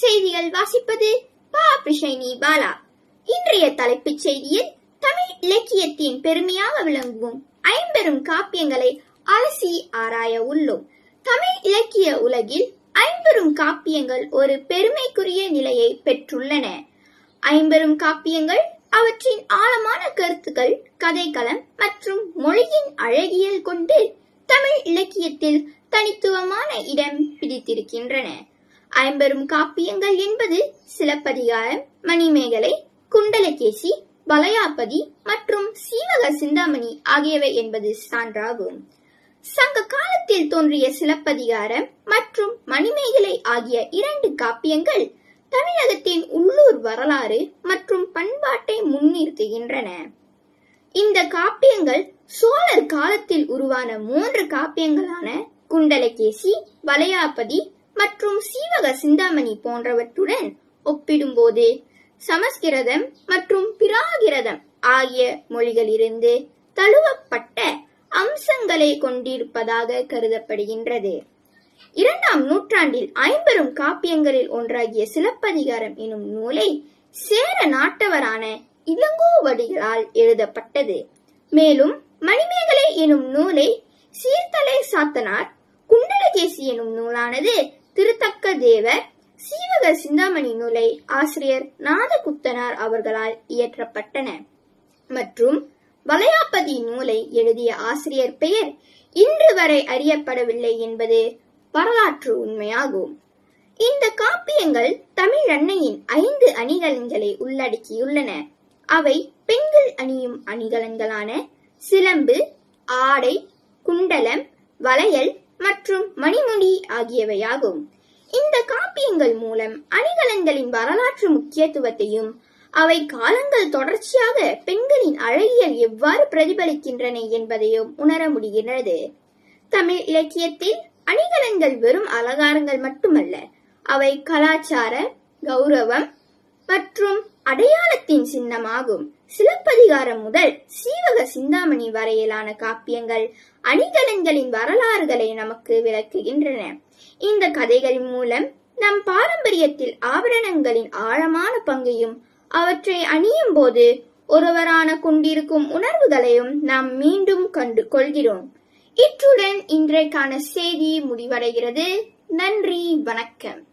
செய்திகள் வாசிப்பது பா பிஷைனி பாலா. இன்றைய தலைப்புச் செய்தியில் தமிழ் இலக்கியத்தின் பெருமையாக விளங்கும் ஐம்பெரும் காப்பியங்களை அலசி ஆராய உள்ளோம். தமிழ் இலக்கிய உலகில் ஐம்பெரும் காப்பியங்கள் ஒரு பெருமைக்குரிய நிலையை பெற்றுள்ளன. ஐம்பெரும் காப்பியங்கள் அவற்றின் ஆழமான கருத்துக்கள் கதைக்களம் மற்றும் மொழியின் அழகியல் கொண்டு தமிழ் இலக்கியத்தில் தனித்துவமான இடம் பிடித்திருக்கின்றன. ஐம்பெரும் காப்பியங்கள் என்பது சிலப்பதிகாரம் மணிமேகலை குண்டலகேசி வளையாபதி மற்றும் சீவக சிந்தாமணி ஆகியவை என்பது சான்றாகும். சங்க காலத்தில் தோன்றிய சிலப்பதிகாரம் மற்றும் மணிமேகலை ஆகிய இரண்டு காப்பியங்கள் தமிழகத்தின் உள்ளூர் வரலாறு மற்றும் பண்பாட்டை முன்னிறுத்துகின்றன. இந்த காப்பியங்கள் சோழர் காலத்தில் உருவான மூன்று காப்பியங்களான குண்டலகேசி வளையாபதி மற்றும் சீவக சிந்தாமணி போன்றவற்றுடன் ஒப்பிடும்போது சமஸ்கிருதம் மற்றும் பிராகிருதம் ஆகிய மொழிகளிலிருந்து தழுவப்பட்ட அம்சங்களை கொண்டிருப்பதாக கருதப்படுகின்றது. இரண்டாம் நூற்றாண்டில் ஐம்பெரும் காப்பியங்களில் ஒன்றாகிய சிலப்பதிகாரம் எனும் நூலை சேர நாட்டவரான இளங்கோவடிகளால் எழுதப்பட்டது. மேலும் மணிமேகலை எனும் நூலை சீர்தலை சாத்தனார் குண்டலகேசி எனும் நூலானது திருத்தக்க தேவர் சீவக சிந்தாமணி நூலை ஆசிரியர் நாதகுத்தனார் அவர்களால் இயற்றப்பட்டன மற்றும் வளையாபதி நூலை எழுதிய ஆசிரியர் பெயர் இன்று வரை அறியப்படவில்லை என்பது வரலாற்று உண்மையாகும். இந்த காப்பியங்கள் தமிழ் அன்னையின் ஐந்து அணிகலன்களை உள்ளடக்கியுள்ளன. அவை பெண்கள் அணியும் அணிகலன்களான சிலம்பு ஆடை குண்டலம் வளையல் மற்றும் மணிமுடி ஆகியவையாகும். இந்த காப்பியங்கள் மூலம் அணிகலன்களின் வரலாற்று முக்கியத்துவத்தையும் அவை காலங்கள் தொடர்ச்சியாக பெண்களின் அழகியல் எவ்வாறு பிரதிபலிக்கின்றன என்பதையும் உணர முடிகிறது தமிழ் இலக்கியத்தில் அணிகலன்கள் வெறும் அலங்காரங்கள் மட்டுமல்ல அவை கலாச்சார கௌரவம் மற்றும் அடையாளத்தின் சின்னமாகும். சிலப்பதிகாரம் முதல் சீவக சிந்தாமணி வரையிலான காப்பியங்கள் அணிகலன்களின் வரலாறுகளை நமக்கு விளக்குகின்றன. இந்த கதைகளின் மூலம் நம் பாரம்பரியத்தில் ஆபரணங்களின் ஆழமான பங்கையும் அவற்றை அணியும் போது ஒருவரான கொண்டிருக்கும் உணர்வுகளையும் நாம் மீண்டும் கண்டு கொள்கிறோம். இத்துடன் இன்றைக்கான செய்தி முடிவடைகிறது. நன்றி வணக்கம்.